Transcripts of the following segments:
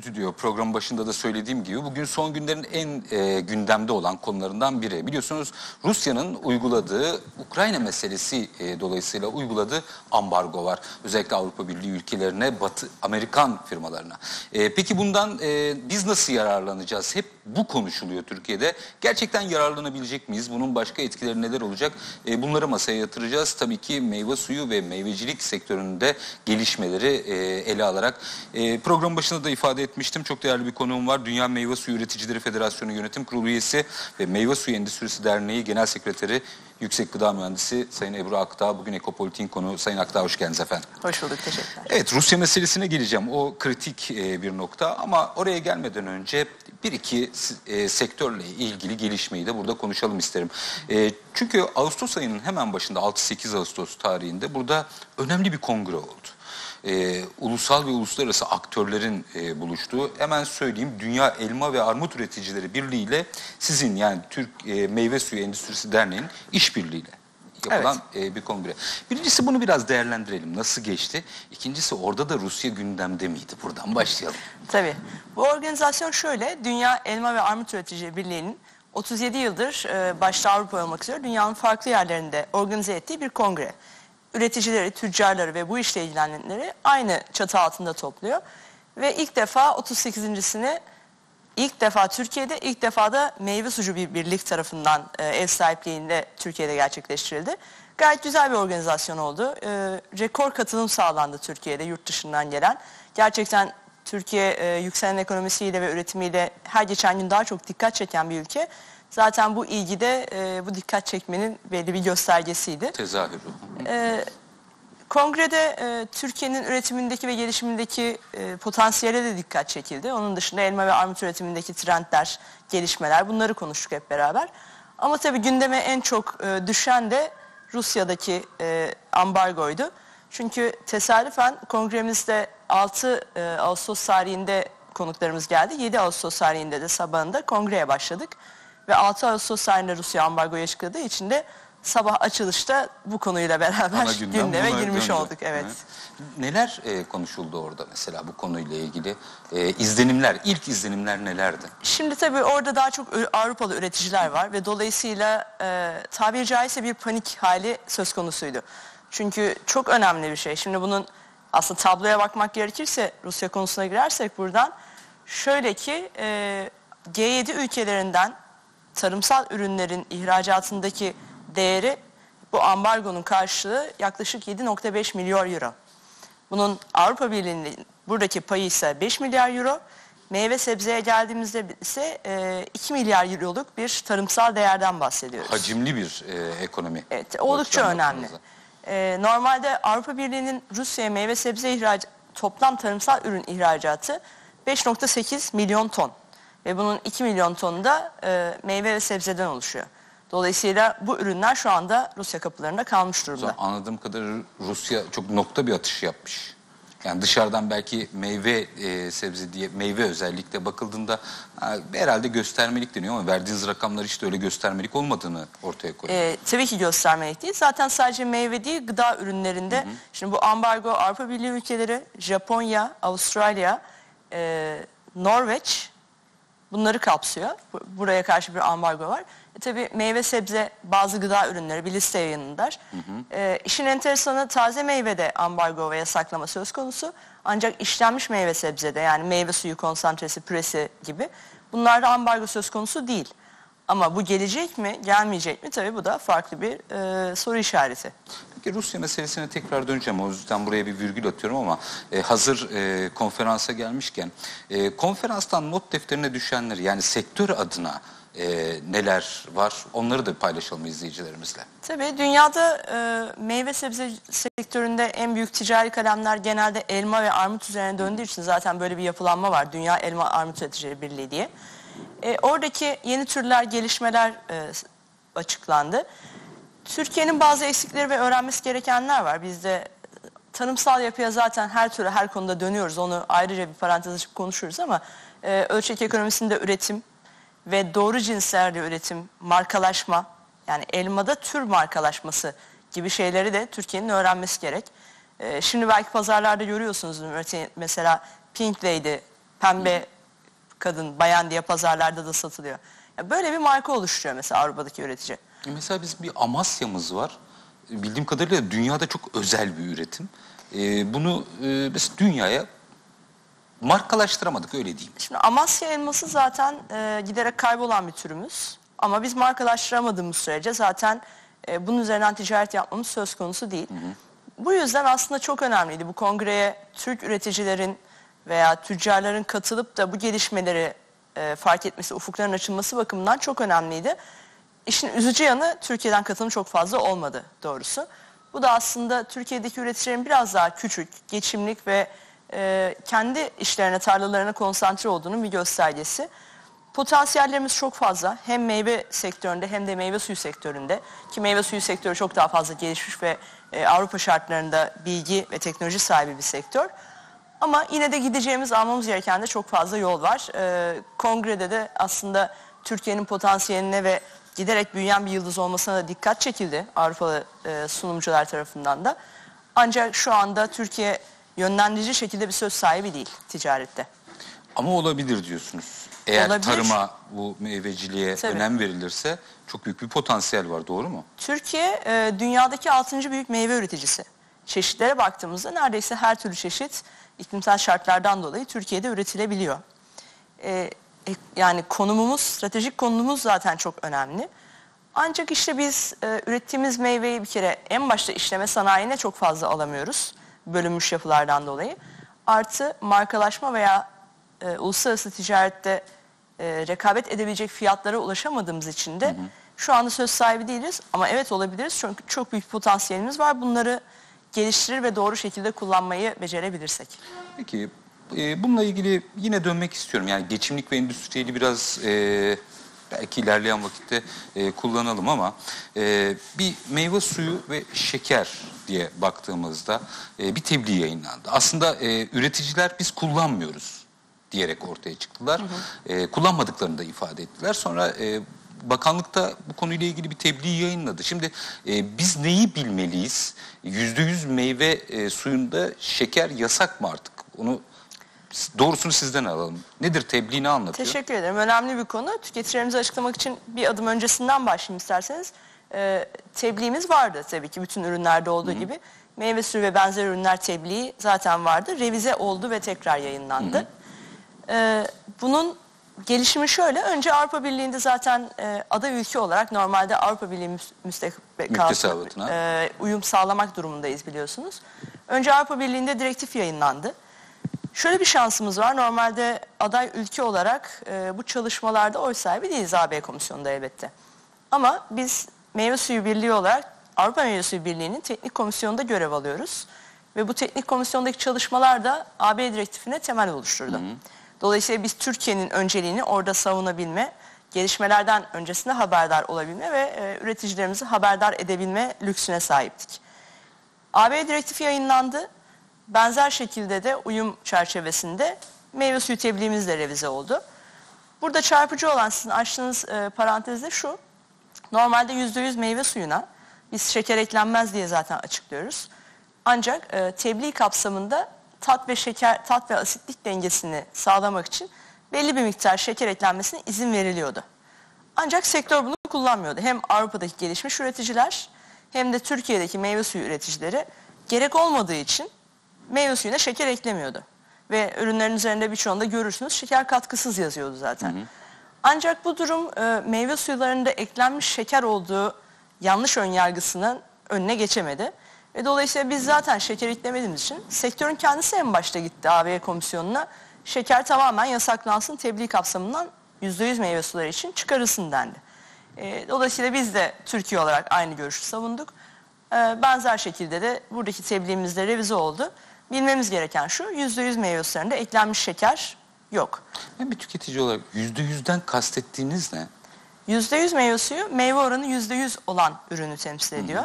stüdyo program başında da söylediğim gibi bugün son günlerin en e, gündemde olan konularından biri. Biliyorsunuz Rusya'nın uyguladığı Ukrayna meselesi e, dolayısıyla uyguladığı ambargo var. Özellikle Avrupa Birliği ülkelerine, Batı Amerikan firmalarına. E, peki bundan e, biz nasıl yararlanacağız? Hep bu konuşuluyor Türkiye'de. Gerçekten yararlanabilecek miyiz? Bunun başka etkileri neler olacak? E, bunları masaya yatıracağız. Tabii ki meyve suyu ve meyvecilik sektöründe gelişmeleri e, ele alarak. E, program başında da ifade etmiştim. Çok değerli bir konuğum var. Dünya Meyve Suyu Üreticileri Federasyonu Yönetim Kurulu üyesi ve Meyve Suyu Endüstrisi Derneği Genel Sekreteri Yüksek Gıda Mühendisi Sayın Ebru Akdağ. Bugün Ekopolitik'in konu. Sayın Akdağ hoş geldiniz efendim. Hoş bulduk, teşekkürler. Evet Rusya meselesine geleceğim. O kritik e, bir nokta ama oraya gelmeden önce bir iki e, sektörle ilgili gelişmeyi de burada konuşalım isterim. E, çünkü Ağustos ayının hemen başında 6-8 Ağustos tarihinde burada önemli bir kongre oldu. E, ulusal ve uluslararası aktörlerin e, buluştuğu hemen söyleyeyim Dünya Elma ve Armut Üreticileri Birliği ile sizin yani Türk e, Meyve Suyu Endüstrisi Derneği'nin işbirliğiyle yapılan e, bir kongre. Birincisi bunu biraz değerlendirelim. Nasıl geçti? İkincisi orada da Rusya gündemde miydi? Buradan başlayalım. Tabii. Bu organizasyon şöyle, Dünya Elma ve Armut Üreticileri Birliği'nin 37 yıldır e, başta Avrupa olmak üzere dünyanın farklı yerlerinde organize ettiği bir kongre. Üreticileri, tüccarları ve bu işle ilgilenenleri aynı çatı altında topluyor. Ve ilk defa 38.sini ilk defa Türkiye'de, ilk defa da meyve sucu bir birlik tarafından e, ev sahipliğinde Türkiye'de gerçekleştirildi. Gayet güzel bir organizasyon oldu. E, rekor katılım sağlandı Türkiye'de yurt dışından gelen. Gerçekten Türkiye e, yükselen ekonomisiyle ve üretimiyle her geçen gün daha çok dikkat çeken bir ülke. Zaten bu ilgide e, bu dikkat çekmenin belli bir göstergesiydi. Tezahürü. E, kongrede e, Türkiye'nin üretimindeki ve gelişimindeki e, potansiyele de dikkat çekildi. Onun dışında elma ve armut üretimindeki trendler, gelişmeler bunları konuştuk hep beraber. Ama tabii gündeme en çok e, düşen de Rusya'daki e, ambargoydu. Çünkü tesadüfen kongremizde 6 e, Ağustos tarihinde konuklarımız geldi. 7 Ağustos tarihinde de sabahında kongreye başladık. Ve 6 Ağustos tarihinde Rusya ambargoya çıktığı için de sabah açılışta bu konuyla beraber gündem gündeme girmiş döndü. olduk. Evet. Neler e, konuşuldu orada mesela bu konuyla ilgili? E, izlenimler, ilk izlenimler nelerdi? Şimdi tabii orada daha çok Avrupalı üreticiler var ve dolayısıyla e, tabiri caizse bir panik hali söz konusuydu. Çünkü çok önemli bir şey. Şimdi bunun aslında tabloya bakmak gerekirse Rusya konusuna girersek buradan şöyle ki e, G7 ülkelerinden tarımsal ürünlerin ihracatındaki değeri bu ambargonun karşılığı yaklaşık 7.5 milyar euro. Bunun Avrupa Birliği'nin buradaki payı ise 5 milyar euro. Meyve sebzeye geldiğimizde ise e, 2 milyar euroluk bir tarımsal değerden bahsediyoruz. Hacimli bir e, ekonomi. Evet, oldukça önemli. Ee, normalde Avrupa Birliği'nin Rusya'ya meyve sebze ihraç toplam tarımsal ürün ihracatı 5.8 milyon ton ve bunun 2 milyon tonu da e, meyve ve sebzeden oluşuyor. Dolayısıyla bu ürünler şu anda Rusya kapılarında kalmış durumda. zaman Anladığım kadarıyla Rusya çok nokta bir atış yapmış. Yani dışarıdan belki meyve e, sebze diye meyve özellikle bakıldığında ha, herhalde göstermelik deniyor ama verdiğiniz rakamlar işte öyle göstermelik olmadığını ortaya koyuyor. Ee, tabii ki göstermelik değil. Zaten sadece meyve değil gıda ürünlerinde. Şimdi bu ambargo Avrupa Birliği ülkeleri, Japonya, Avustralya, e, Norveç bunları kapsıyor. Bu- Buraya karşı bir ambargo var. E, tabii meyve sebze bazı gıda ürünleri bir liste yayınlanır. E, işin enteresanı taze meyvede ambargo ve yasaklama söz konusu. Ancak işlenmiş meyve sebzede yani meyve suyu konsantresi, püresi gibi bunlarda ambargo söz konusu değil. Ama bu gelecek mi, gelmeyecek mi? Tabii bu da farklı bir e, soru işareti. Peki Rusya meselesine tekrar döneceğim. O yüzden buraya bir virgül atıyorum ama e, hazır e, konferansa gelmişken e, konferanstan not defterine düşenler yani sektör adına e, neler var onları da paylaşalım izleyicilerimizle. Tabii dünyada e, meyve sebze sektöründe en büyük ticari kalemler genelde elma ve armut üzerine döndüğü için zaten böyle bir yapılanma var. Dünya Elma Armut Üreticileri Birliği diye. E, oradaki yeni türler, gelişmeler e, açıklandı. Türkiye'nin bazı eksikleri ve öğrenmesi gerekenler var. Biz de e, tanımsal yapıya zaten her türlü her konuda dönüyoruz. Onu ayrıca bir parantez açıp konuşuruz ama e, ölçek ekonomisinde üretim ve doğru cinslerle üretim, markalaşma yani elmada tür markalaşması gibi şeyleri de Türkiye'nin öğrenmesi gerek. E, şimdi belki pazarlarda görüyorsunuz mesela Pink Lady Pembe kadın, bayan diye pazarlarda da satılıyor. Ya böyle bir marka oluşturuyor mesela Avrupa'daki üretici. E Mesela bizim bir Amasya'mız var. E, Bildiğim kadarıyla dünyada çok özel bir üretim. E, bunu e, mesela dünyaya markalaştıramadık öyle diyeyim. Şimdi Amasya elması zaten e, giderek kaybolan bir türümüz. Ama biz markalaştıramadığımız sürece zaten e, bunun üzerinden ticaret yapmamız söz konusu değil. Bu yüzden aslında çok önemliydi bu kongreye Türk üreticilerin veya tüccarların katılıp da bu gelişmeleri e, fark etmesi, ufukların açılması bakımından çok önemliydi. İşin üzücü yanı Türkiye'den katılım çok fazla olmadı doğrusu. Bu da aslında Türkiye'deki üreticilerin biraz daha küçük, geçimlik ve e, kendi işlerine, tarlalarına konsantre olduğunun bir göstergesi. Potansiyellerimiz çok fazla. Hem meyve sektöründe hem de meyve suyu sektöründe. Ki meyve suyu sektörü çok daha fazla gelişmiş ve e, Avrupa şartlarında bilgi ve teknoloji sahibi bir sektör. Ama yine de gideceğimiz, almamız gereken de çok fazla yol var. E, kongrede de aslında Türkiye'nin potansiyeline ve giderek büyüyen bir yıldız olmasına da dikkat çekildi Avrupalı e, sunumcular tarafından da. Ancak şu anda Türkiye yönlendirici şekilde bir söz sahibi değil ticarette. Ama olabilir diyorsunuz. Eğer Olabilir. tarıma bu meyveciliğe Tabii. önem verilirse çok büyük bir potansiyel var doğru mu? Türkiye e, dünyadaki 6. büyük meyve üreticisi. Çeşitlere baktığımızda neredeyse her türlü çeşit iklimsel şartlardan dolayı Türkiye'de üretilebiliyor. E, e, yani konumumuz, stratejik konumumuz zaten çok önemli. Ancak işte biz e, ürettiğimiz meyveyi bir kere en başta işleme sanayine çok fazla alamıyoruz. Bölünmüş yapılardan dolayı. Artı markalaşma veya e, uluslararası ticarette e, rekabet edebilecek fiyatlara ulaşamadığımız için de şu anda söz sahibi değiliz. Ama evet olabiliriz çünkü çok büyük potansiyelimiz var. Bunları geliştirir ve doğru şekilde kullanmayı becerebilirsek. Peki e, bununla ilgili yine dönmek istiyorum. Yani geçimlik ve endüstriyeli biraz e, belki ilerleyen vakitte e, kullanalım ama e, bir meyve suyu ve şeker diye baktığımızda e, bir tebliğ yayınlandı. Aslında e, üreticiler biz kullanmıyoruz diyerek ortaya çıktılar. E, kullanmadıklarını da ifade ettiler. Sonra e, bakanlık da bu konuyla ilgili bir tebliğ yayınladı. Şimdi e, biz neyi bilmeliyiz? %100 meyve e, suyunda şeker yasak mı artık? Onu doğrusunu sizden alalım. Nedir tebliğ ne anlatıyor? Teşekkür ederim. Önemli bir konu. Tüketicilerimizi açıklamak için bir adım öncesinden başlayayım isterseniz. Ee, tebliğimiz vardı tabii ki bütün ürünlerde olduğu gibi. Meyve suyu ve benzer ürünler tebliği zaten vardı. Revize oldu ve tekrar yayınlandı. Ee, bunun gelişimi şöyle. Önce Avrupa Birliği'nde zaten e, aday ülke olarak normalde Avrupa Birliği müs- müstek- Müktesebatına. e, uyum sağlamak durumundayız biliyorsunuz. Önce Avrupa Birliği'nde direktif yayınlandı. Şöyle bir şansımız var. Normalde aday ülke olarak e, bu çalışmalarda oy sahibi değiliz AB komisyonunda elbette. Ama biz meyve suyu birliği olarak Avrupa Meyve Suyu Birliği'nin teknik komisyonunda görev alıyoruz. Ve bu teknik komisyondaki çalışmalar da AB direktifine temel oluşturdu. Dolayısıyla biz Türkiye'nin önceliğini orada savunabilme, gelişmelerden öncesinde haberdar olabilme ve e, üreticilerimizi haberdar edebilme lüksüne sahiptik. AB direktifi yayınlandı. Benzer şekilde de uyum çerçevesinde meyve suyu tebliğimiz de revize oldu. Burada çarpıcı olan sizin açtığınız e, parantezde şu. Normalde %100 meyve suyuna biz şeker eklenmez diye zaten açıklıyoruz. Ancak e, tebliğ kapsamında tat ve şeker, tat ve asitlik dengesini sağlamak için belli bir miktar şeker eklenmesine izin veriliyordu. Ancak sektör bunu kullanmıyordu. Hem Avrupa'daki gelişmiş üreticiler hem de Türkiye'deki meyve suyu üreticileri gerek olmadığı için meyve suyuna şeker eklemiyordu. Ve ürünlerin üzerinde birçoğunda görürsünüz şeker katkısız yazıyordu zaten. Ancak bu durum e, meyve suylarında eklenmiş şeker olduğu yanlış önyargısının önüne geçemedi. Ve dolayısıyla biz zaten şeker eklemediğimiz için sektörün kendisi en başta gitti AB komisyonuna. Şeker tamamen yasaklansın tebliğ kapsamından %100 meyve suları için çıkarılsın dendi. E, dolayısıyla biz de Türkiye olarak aynı görüşü savunduk. E, benzer şekilde de buradaki tebliğimizde revize oldu. Bilmemiz gereken şu %100 meyve sularında eklenmiş şeker yok. Ben bir tüketici olarak %100'den kastettiğiniz ne? %100 meyve suyu meyve oranı %100 olan ürünü temsil ediyor.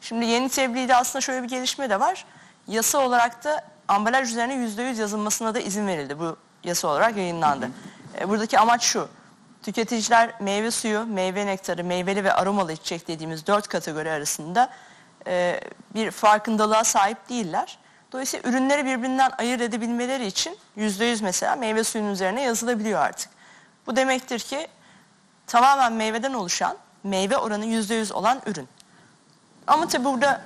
Şimdi yeni tebliğde aslında şöyle bir gelişme de var. Yasa olarak da ambalaj üzerine %100 yazılmasına da izin verildi. Bu yasa olarak yayınlandı. E, Buradaki amaç şu. Tüketiciler meyve suyu, meyve nektarı, meyveli ve aromalı içecek dediğimiz dört kategori arasında e, bir farkındalığa sahip değiller. Dolayısıyla ürünleri birbirinden ayırt edebilmeleri için %100 mesela meyve suyunun üzerine yazılabiliyor artık. Bu demektir ki tamamen meyveden oluşan meyve oranı %100 olan ürün. Ama tabii burada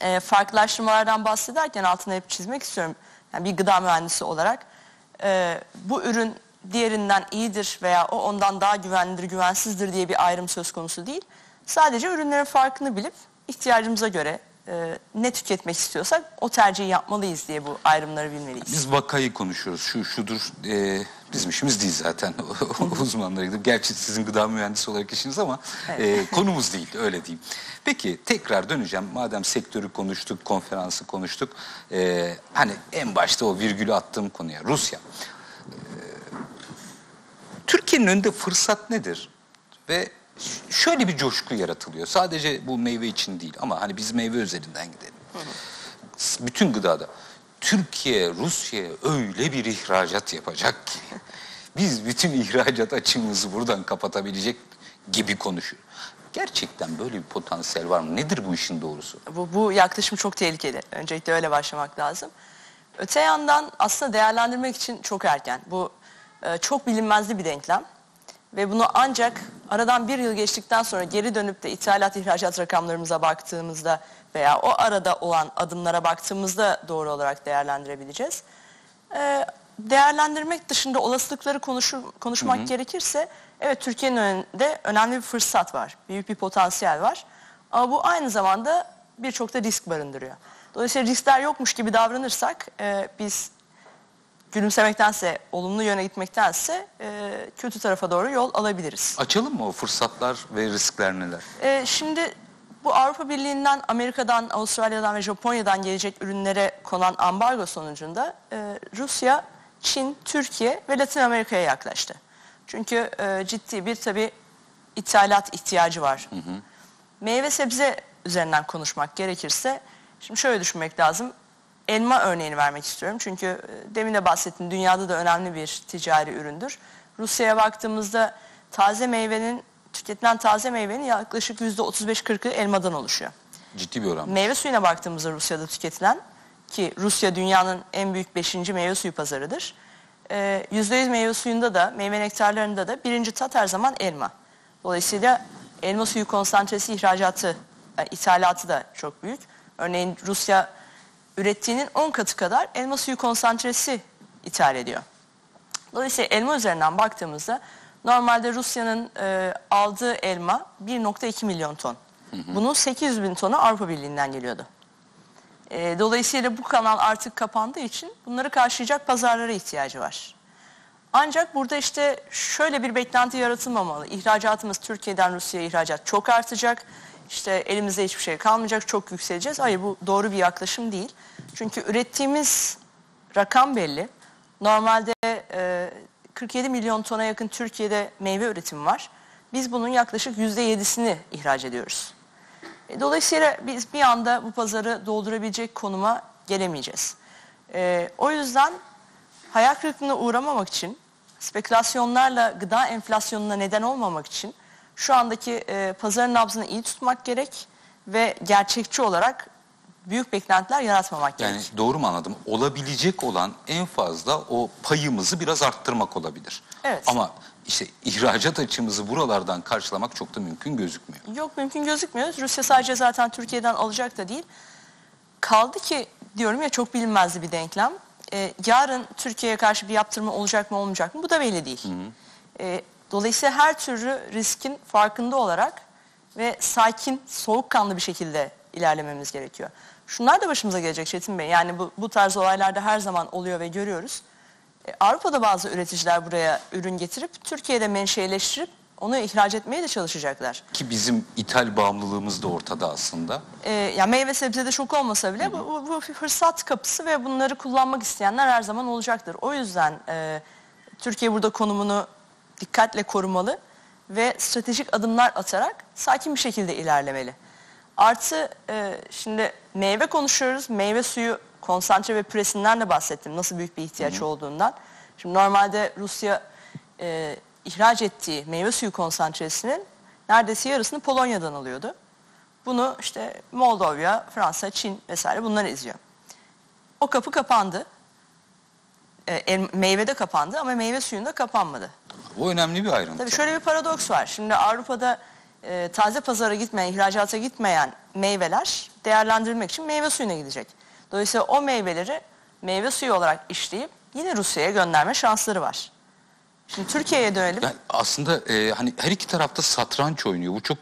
e, farklılaştırmalardan bahsederken altını hep çizmek istiyorum. Yani bir gıda mühendisi olarak e, bu ürün diğerinden iyidir veya o ondan daha güvenlidir, güvensizdir diye bir ayrım söz konusu değil. Sadece ürünlerin farkını bilip ihtiyacımıza göre e, ne tüketmek istiyorsak o tercihi yapmalıyız diye bu ayrımları bilmeliyiz. Biz vakayı konuşuyoruz. Şu şudur. e, bizim işimiz değil zaten. Uzmanlara gidip. Gerçi sizin gıda mühendisi olarak işiniz ama e, konumuz değil. Öyle diyeyim. Peki tekrar döneceğim. Madem sektörü konuştuk, konferansı konuştuk. e, hani en başta o virgülü attığım konuya. Rusya. E, Türkiye'nin önünde fırsat nedir? Ve şöyle bir coşku yaratılıyor. Sadece bu meyve için değil ama hani biz meyve üzerinden gidelim. S- Bütün gıdada. Türkiye Rusya'ya öyle bir ihracat yapacak ki biz bütün ihracat açığımızı buradan kapatabilecek gibi konuşuyor. Gerçekten böyle bir potansiyel var mı? Nedir bu işin doğrusu? Bu, bu yaklaşım çok tehlikeli. Öncelikle öyle başlamak lazım. Öte yandan aslında değerlendirmek için çok erken. Bu e, çok bilinmezli bir denklem. Ve bunu ancak aradan bir yıl geçtikten sonra geri dönüp de ithalat ihracat rakamlarımıza baktığımızda veya o arada olan adımlara baktığımızda doğru olarak değerlendirebileceğiz. E, değerlendirmek dışında olasılıkları konuşur, konuşmak gerekirse evet Türkiye'nin önünde önemli bir fırsat var. Büyük bir potansiyel var. Ama bu aynı zamanda birçok da risk barındırıyor. Dolayısıyla riskler yokmuş gibi davranırsak e, biz gülümsemektense, olumlu yöne gitmektense e, kötü tarafa doğru yol alabiliriz. Açalım mı o fırsatlar ve riskler neler? E, şimdi bu Avrupa Birliği'nden, Amerika'dan, Avustralya'dan ve Japonya'dan gelecek ürünlere konan ambargo sonucunda e, Rusya, Çin, Türkiye ve Latin Amerika'ya yaklaştı. Çünkü e, ciddi bir tabii ithalat ihtiyacı var. Meyve sebze üzerinden konuşmak gerekirse, şimdi şöyle düşünmek lazım. Elma örneğini vermek istiyorum. Çünkü e, demin de bahsettim dünyada da önemli bir ticari üründür. Rusya'ya baktığımızda taze meyvenin, tüketilen taze meyvenin yaklaşık %35-40'ı elmadan oluşuyor. Ciddi bir oran. Meyve suyuna baktığımızda Rusya'da tüketilen ki Rusya dünyanın en büyük 5. meyve suyu pazarıdır. Ee, %100 meyve suyunda da meyve nektarlarında da birinci tat her zaman elma. Dolayısıyla elma suyu konsantresi ihracatı, yani ithalatı da çok büyük. Örneğin Rusya ürettiğinin 10 katı kadar elma suyu konsantresi ithal ediyor. Dolayısıyla elma üzerinden baktığımızda normalde Rusya'nın e, aldığı elma 1.2 milyon ton. Bunun 800 bin tonu Avrupa Birliği'nden geliyordu. E, dolayısıyla bu kanal artık kapandığı için bunları karşılayacak pazarlara ihtiyacı var. Ancak burada işte şöyle bir beklenti yaratılmamalı. İhracatımız Türkiye'den Rusya'ya ihracat çok artacak. İşte elimizde hiçbir şey kalmayacak, çok yükseleceğiz. Hayır bu doğru bir yaklaşım değil. Çünkü ürettiğimiz rakam belli. Normalde e, 47 milyon tona yakın Türkiye'de meyve üretimi var. Biz bunun yaklaşık %7'sini ihraç ediyoruz. E, Dolayısıyla biz bir anda bu pazarı doldurabilecek konuma gelemeyeceğiz. E, o yüzden hayal kırıklığına uğramamak için, spekülasyonlarla gıda enflasyonuna neden olmamak için şu andaki e, pazarın nabzını iyi tutmak gerek ve gerçekçi olarak büyük beklentiler yaratmamak Yani gerek. doğru mu anladım? Olabilecek olan en fazla o payımızı biraz arttırmak olabilir. Evet. Ama işte ihracat açımızı buralardan karşılamak çok da mümkün gözükmüyor. Yok mümkün gözükmüyor. Rusya sadece zaten Türkiye'den alacak da değil. Kaldı ki diyorum ya çok bilinmezli bir denklem. Ee, yarın Türkiye'ye karşı bir yaptırma olacak mı olmayacak mı bu da belli değil. Ee, dolayısıyla her türlü riskin farkında olarak ve sakin, soğukkanlı bir şekilde ilerlememiz gerekiyor. Şunlar da başımıza gelecek Çetin Bey. Yani bu, bu tarz olaylarda her zaman oluyor ve görüyoruz. E, Avrupa'da bazı üreticiler buraya ürün getirip Türkiye'de menşeleştirip onu ihraç etmeye de çalışacaklar. Ki bizim ithal bağımlılığımız da ortada aslında. E, ya meyve sebzede çok olmasa bile bu, bu, bu fırsat kapısı ve bunları kullanmak isteyenler her zaman olacaktır. O yüzden e, Türkiye burada konumunu dikkatle korumalı ve stratejik adımlar atarak sakin bir şekilde ilerlemeli. Artı e, şimdi meyve konuşuyoruz. Meyve suyu konsantre ve püresinden de bahsettim. Nasıl büyük bir ihtiyaç olduğundan. Şimdi normalde Rusya e, ihraç ettiği meyve suyu konsantresinin neredeyse yarısını Polonya'dan alıyordu. Bunu işte Moldova, Fransa, Çin vesaire bunlar izliyor. O kapı kapandı. E, meyvede kapandı ama meyve suyunda kapanmadı. Bu önemli bir ayrıntı. Tabii şöyle bir paradoks var. Şimdi Avrupa'da e, taze pazara gitmeyen, ihracata gitmeyen meyveler değerlendirilmek için meyve suyuna gidecek. Dolayısıyla o meyveleri meyve suyu olarak işleyip yine Rusya'ya gönderme şansları var. Şimdi Türkiye'ye dönelim. Yani aslında e, hani her iki tarafta satranç oynuyor. Bu çok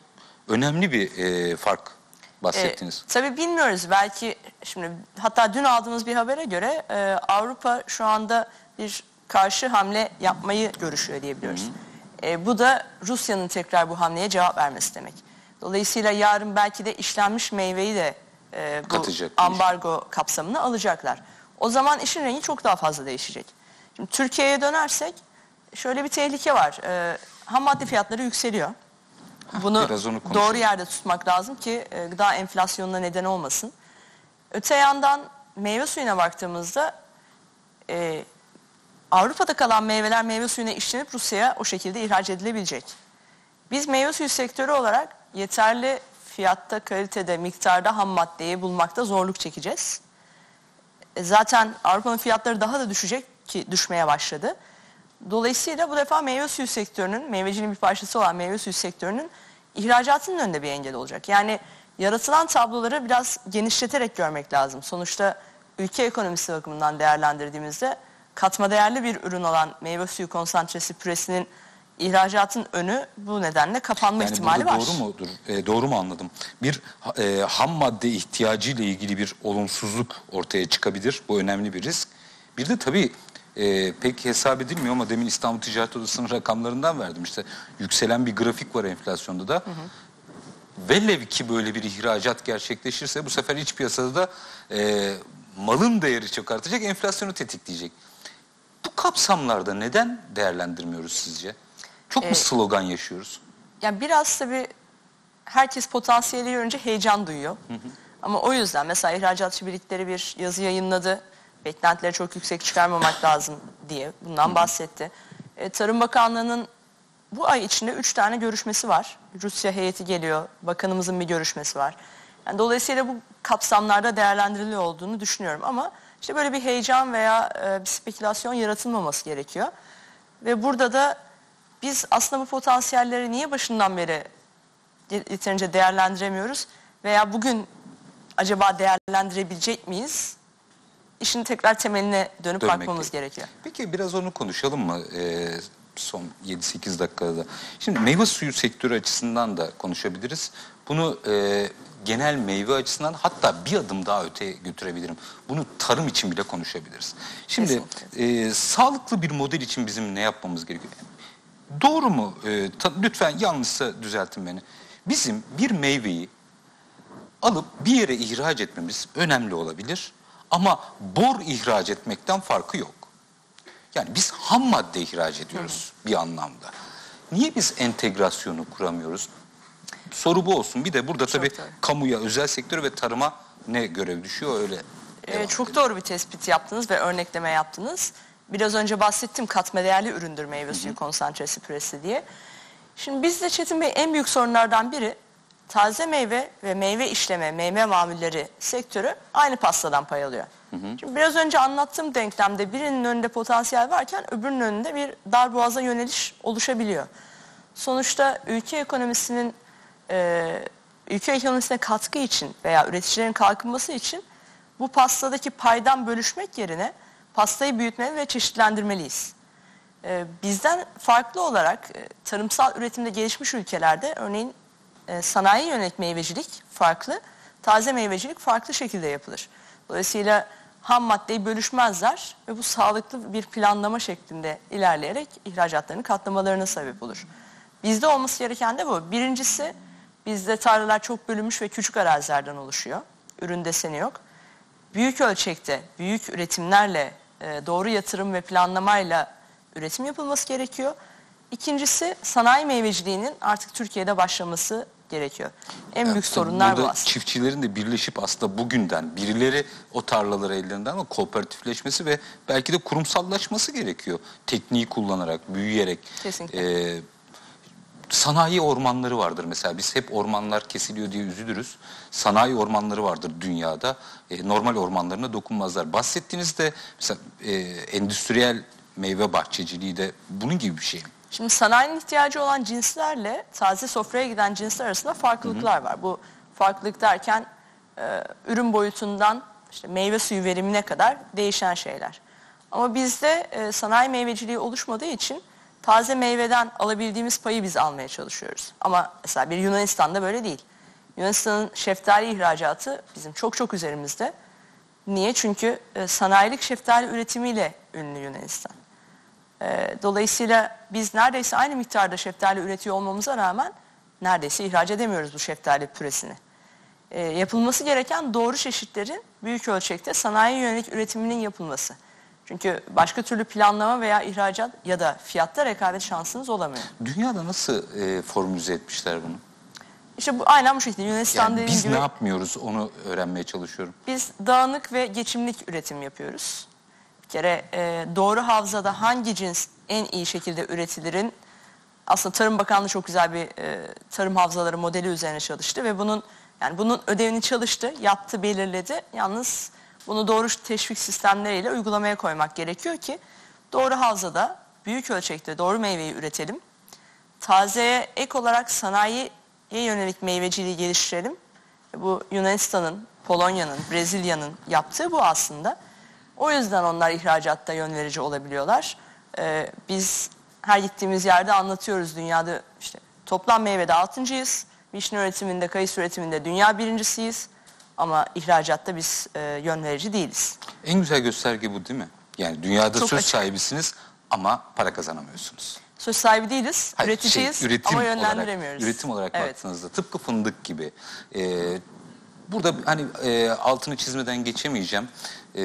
önemli bir e, fark bahsettiniz. E, tabii bilmiyoruz. Belki şimdi hatta dün aldığımız bir habere göre e, Avrupa şu anda bir karşı hamle yapmayı görüşüyor diyebiliyoruz. E, bu da Rusya'nın tekrar bu hamleye cevap vermesi demek. Dolayısıyla yarın belki de işlenmiş meyveyi de e, bu Katacak bu ambargo kapsamına alacaklar. O zaman işin rengi çok daha fazla değişecek. Şimdi Türkiye'ye dönersek şöyle bir tehlike var. E, ham madde fiyatları yükseliyor. Bunu biraz onu konuşalım. doğru yerde tutmak lazım ki e, gıda enflasyonuna neden olmasın. Öte yandan meyve suyuna baktığımızda e, Avrupa'da kalan meyveler meyve suyuna işlenip Rusya'ya o şekilde ihraç edilebilecek. Biz meyve suyu sektörü olarak yeterli fiyatta, kalitede, miktarda ham maddeyi bulmakta zorluk çekeceğiz. E, Zaten Avrupa'nın fiyatları daha da düşecek ki düşmeye başladı. Dolayısıyla bu defa meyve suyu sektörünün, meyvecinin bir parçası olan meyve suyu sektörünün ihracatının önünde bir engel olacak. Yani yaratılan tabloları biraz genişleterek görmek lazım. Sonuçta ülke ekonomisi bakımından değerlendirdiğimizde katma değerli bir ürün olan meyve suyu konsantresi püresinin ihracatın önü bu nedenle kapanma Yani ihtimali var. doğru mudur? E, doğru mu anladım? Bir e, ham madde ihtiyacı ile ilgili bir olumsuzluk ortaya çıkabilir. Bu önemli bir risk. Bir de tabii e, pek hesap edilmiyor ama demin İstanbul Ticaret Odası'nın rakamlarından verdim. İşte yükselen bir grafik var enflasyonda da. Velev ki böyle bir ihracat gerçekleşirse bu sefer iç piyasada da e, malın değeri çok artacak, enflasyonu tetikleyecek. Bu kapsamlarda neden değerlendirmiyoruz sizce? Çok mu E, slogan yaşıyoruz? Yani biraz tabii herkes potansiyeli görünce heyecan duyuyor. Ama o yüzden mesela ihracatçı birlikleri bir yazı yayınladı. Beklentileri çok yüksek çıkarmamak lazım diye bundan bahsetti. E, Tarım Bakanlığı'nın bu ay içinde üç tane görüşmesi var. Rusya heyeti geliyor, bakanımızın bir görüşmesi var. Yani dolayısıyla bu kapsamlarda değerlendiriliyor olduğunu düşünüyorum. Ama işte böyle bir heyecan veya e, bir spekülasyon yaratılmaması gerekiyor. Ve burada da biz aslında bu potansiyelleri niye başından beri yeterince değerlendiremiyoruz veya bugün acaba değerlendirebilecek miyiz? İşin tekrar temeline dönüp Dönmek bakmamız gerekiyor. gerekiyor. Peki biraz onu konuşalım mı ee, son 7-8 dakikada? Şimdi meyve suyu sektörü açısından da konuşabiliriz. Bunu e, genel meyve açısından hatta bir adım daha öteye götürebilirim. Bunu tarım için bile konuşabiliriz. Şimdi e, sağlıklı bir model için bizim ne yapmamız gerekiyor? Doğru mu? E, ta- lütfen yanlışsa düzeltin beni. Bizim bir meyveyi alıp bir yere ihraç etmemiz önemli olabilir. Ama bor ihraç etmekten farkı yok. Yani biz ham madde ihraç ediyoruz bir anlamda. Niye biz entegrasyonu kuramıyoruz? Soru bu olsun. Bir de burada tabii doğru. kamuya, özel sektöre ve tarıma ne görev düşüyor öyle. Ee, çok doğru bir tespit yaptınız ve örnekleme yaptınız. Biraz önce bahsettim katma değerli üründür meyve suyu konsantresi püresi diye. Şimdi bizde Çetin Bey en büyük sorunlardan biri taze meyve ve meyve işleme, meyve mamulleri sektörü aynı pastadan pay alıyor. Şimdi biraz önce anlattığım denklemde birinin önünde potansiyel varken öbürünün önünde bir dar boğaza yöneliş oluşabiliyor. Sonuçta ülke ekonomisinin e, ülke ekonomisine katkı için veya üreticilerin kalkınması için bu pastadaki paydan bölüşmek yerine pastayı büyütmeli ve çeşitlendirmeliyiz. Ee, bizden farklı olarak e, tarımsal üretimde gelişmiş ülkelerde örneğin e, sanayi yönelik meyvecilik farklı, taze meyvecilik farklı şekilde yapılır. Dolayısıyla ham maddeyi bölüşmezler ve bu sağlıklı bir planlama şeklinde ilerleyerek ihracatlarını katlamalarına sebep olur. Bizde olması gereken de bu. Birincisi bizde tarlalar çok bölünmüş ve küçük arazilerden oluşuyor. Ürün deseni yok büyük ölçekte, büyük üretimlerle, e, doğru yatırım ve planlamayla üretim yapılması gerekiyor. İkincisi sanayi meyveciliğinin artık Türkiye'de başlaması gerekiyor. En büyük Tabii sorunlar bu aslında. çiftçilerin de birleşip aslında bugünden birileri o tarlaları ellerinden ama kooperatifleşmesi ve belki de kurumsallaşması gerekiyor. Tekniği kullanarak, büyüyerek. Kesinlikle. Ee, Sanayi ormanları vardır mesela. Biz hep ormanlar kesiliyor diye üzülürüz. Sanayi ormanları vardır dünyada. E, normal ormanlarına dokunmazlar. Bahsettiğinizde mesela e, endüstriyel meyve bahçeciliği de bunun gibi bir şey? Şimdi sanayinin ihtiyacı olan cinslerle taze sofraya giden cinsler arasında farklılıklar var. Bu farklılık derken e, ürün boyutundan işte meyve suyu verimine kadar değişen şeyler. Ama bizde e, sanayi meyveciliği oluşmadığı için taze meyveden alabildiğimiz payı biz almaya çalışıyoruz. Ama mesela bir Yunanistan'da böyle değil. Yunanistan'ın şeftali ihracatı bizim çok çok üzerimizde. Niye? Çünkü e, sanayilik şeftali üretimiyle ünlü Yunanistan. E, dolayısıyla biz neredeyse aynı miktarda şeftali üretiyor olmamıza rağmen neredeyse ihraç edemiyoruz bu şeftali püresini. E, yapılması gereken doğru çeşitlerin büyük ölçekte sanayi yönelik üretiminin yapılması. Çünkü başka türlü planlama veya ihracat ya da fiyatta rekabet şansınız olamıyor. Dünyada nasıl e, formülize etmişler bunu? İşte bu aynen bu şekilde Yunanistan Yani biz gibi ne yapmıyoruz onu öğrenmeye çalışıyorum. biz dağınık ve geçimlik üretim yapıyoruz. Bir kere e, doğru havzada hangi cins en iyi şekilde üretilirin aslında Tarım Bakanlığı çok güzel bir e, tarım havzaları modeli üzerine çalıştı ve bunun yani bunun ödevini çalıştı, yaptı, belirledi. Yalnız bunu doğru teşvik sistemleriyle uygulamaya koymak gerekiyor ki doğru havzada büyük ölçekte doğru meyveyi üretelim. Tazeye ek olarak sanayiye yönelik meyveciliği geliştirelim. Bu Yunanistan'ın, Polonya'nın, Brezilya'nın yaptığı bu aslında. O yüzden onlar ihracatta yön verici olabiliyorlar. Ee, biz her gittiğimiz yerde anlatıyoruz dünyada işte toplam meyvede altıncıyız. Vişne üretiminde, kayısı üretiminde dünya birincisiyiz. Ama ihracatta biz e, yön verici değiliz. En güzel gösterge bu değil mi? Yani dünyada Çok söz açık. sahibisiniz ama para kazanamıyorsunuz. Söz sahibi değiliz, Hayır, üreticiyiz şey, üretim ama olarak- yönlendiremiyoruz. üretim olarak evet. baktığınızda tıpkı fındık gibi. e, burada hani e, altını çizmeden geçemeyeceğim. E,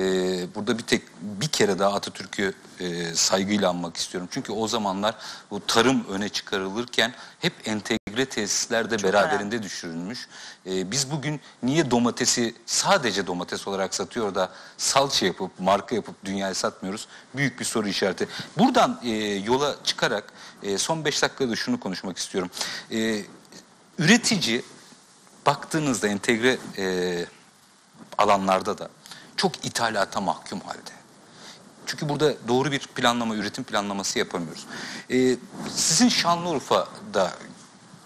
burada bir tek bir kere daha Atatürk'ü e, saygıyla anmak istiyorum. Çünkü o zamanlar bu tarım öne çıkarılırken hep entegre tesisler de beraberinde düşürülmüş. E, biz bugün niye domatesi sadece domates olarak satıyor da salça yapıp marka yapıp dünyaya satmıyoruz? Büyük bir soru işareti. Buradan e, yola çıkarak e, son 5 dakikada şunu konuşmak istiyorum. E, üretici baktığınızda entegre e, alanlarda da çok ithalata mahkum halde. Çünkü burada doğru bir planlama, üretim planlaması yapamıyoruz. Ee, sizin Şanlıurfa'da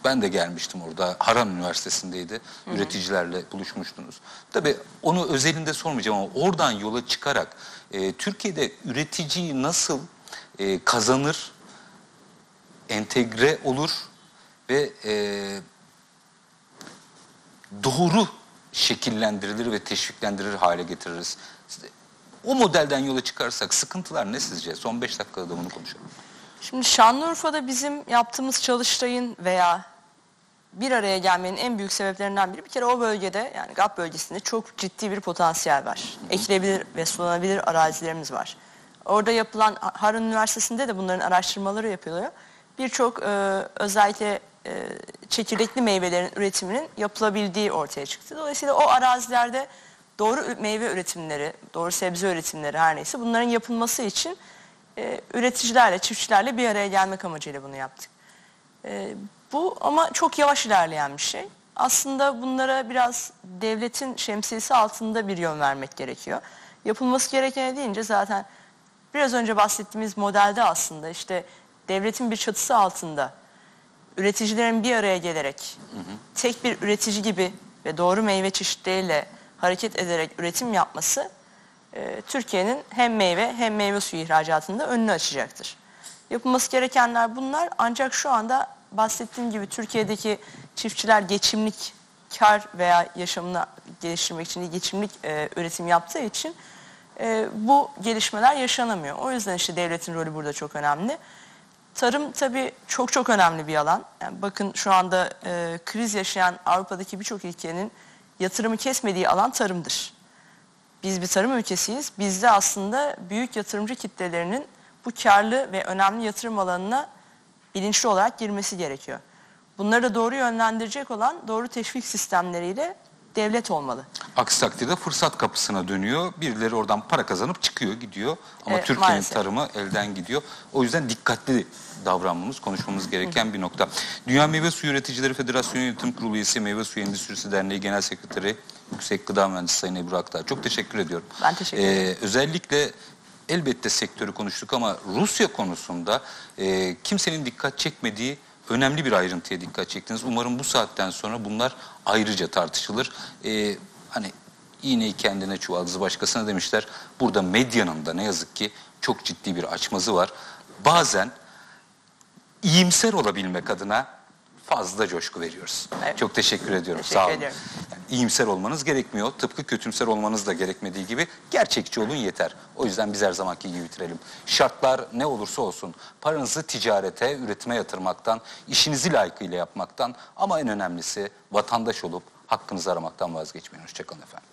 ben de gelmiştim orada. Haran Üniversitesi'ndeydi. Üreticilerle buluşmuştunuz. Tabii onu özelinde sormayacağım ama oradan yola çıkarak e, Türkiye'de üreticiyi nasıl e, kazanır, entegre olur ve e, doğru şekillendirilir ve teşviklendirir hale getiririz. O modelden yola çıkarsak sıkıntılar ne sizce? Son 5 dakikada da bunu konuşalım. Şimdi Şanlıurfa'da bizim yaptığımız çalıştayın veya bir araya gelmenin en büyük sebeplerinden biri bir kere o bölgede yani GAP bölgesinde çok ciddi bir potansiyel var. Ekilebilir ve sulanabilir arazilerimiz var. Orada yapılan Harun Üniversitesi'nde de bunların araştırmaları yapılıyor. Birçok e, özellikle e, çekirdekli meyvelerin üretiminin yapılabildiği ortaya çıktı. Dolayısıyla o arazilerde doğru meyve üretimleri, doğru sebze üretimleri her neyse bunların yapılması için e, üreticilerle, çiftçilerle bir araya gelmek amacıyla bunu yaptık. E, bu ama çok yavaş ilerleyen bir şey. Aslında bunlara biraz devletin şemsiyesi altında bir yön vermek gerekiyor. Yapılması gerekene deyince zaten biraz önce bahsettiğimiz modelde aslında işte devletin bir çatısı altında üreticilerin bir araya gelerek tek bir üretici gibi ve doğru meyve çeşitleriyle hareket ederek üretim yapması e, Türkiye'nin hem meyve hem meyve suyu ihracatında önünü açacaktır. Yapılması gerekenler bunlar ancak şu anda bahsettiğim gibi Türkiye'deki çiftçiler geçimlik kar veya yaşamını geliştirmek için geçimlik e, üretim yaptığı için e, bu gelişmeler yaşanamıyor. O yüzden işte devletin rolü burada çok önemli. Tarım tabii çok çok önemli bir alan. Yani bakın şu anda e, kriz yaşayan Avrupa'daki birçok ülkenin yatırımı kesmediği alan tarımdır. Biz bir tarım ülkesiyiz. Bizde aslında büyük yatırımcı kitlelerinin bu karlı ve önemli yatırım alanına bilinçli olarak girmesi gerekiyor. Bunları da doğru yönlendirecek olan doğru teşvik sistemleriyle devlet olmalı. Aksi takdirde fırsat kapısına dönüyor. Birileri oradan para kazanıp çıkıyor, gidiyor. Ama Evet, Türkiye'nin tarımı elden gidiyor. O yüzden dikkatli davranmamız, konuşmamız gereken bir nokta. Dünya Meyve Suyu Üreticileri Federasyonu Yönetim Kurulu üyesi Meyve Suyu Endüstrisi Derneği Genel Sekreteri Yüksek Gıda Mühendisi Sayın Ebru Aktar. Çok teşekkür ediyorum. Ben teşekkür ederim. Ee, özellikle elbette sektörü konuştuk ama Rusya konusunda e, kimsenin dikkat çekmediği önemli bir ayrıntıya dikkat çektiniz. Umarım bu saatten sonra bunlar ayrıca tartışılır. Ee, hani iğneyi kendine çuvaldızı başkasına demişler. Burada medyanın da ne yazık ki çok ciddi bir açmazı var. Bazen iyimser olabilmek adına fazla coşku veriyoruz. Evet. Çok teşekkür ediyorum. Teşekkür Sağ olun. ediyorum. İyimser olmanız gerekmiyor. Tıpkı kötümser olmanız da gerekmediği gibi gerçekçi olun yeter. O yüzden biz her zamanki gibi bitirelim. Şartlar ne olursa olsun paranızı ticarete, üretime yatırmaktan, işinizi layıkıyla yapmaktan ama en önemlisi vatandaş olup hakkınızı aramaktan vazgeçmeyin. Hoşçakalın efendim.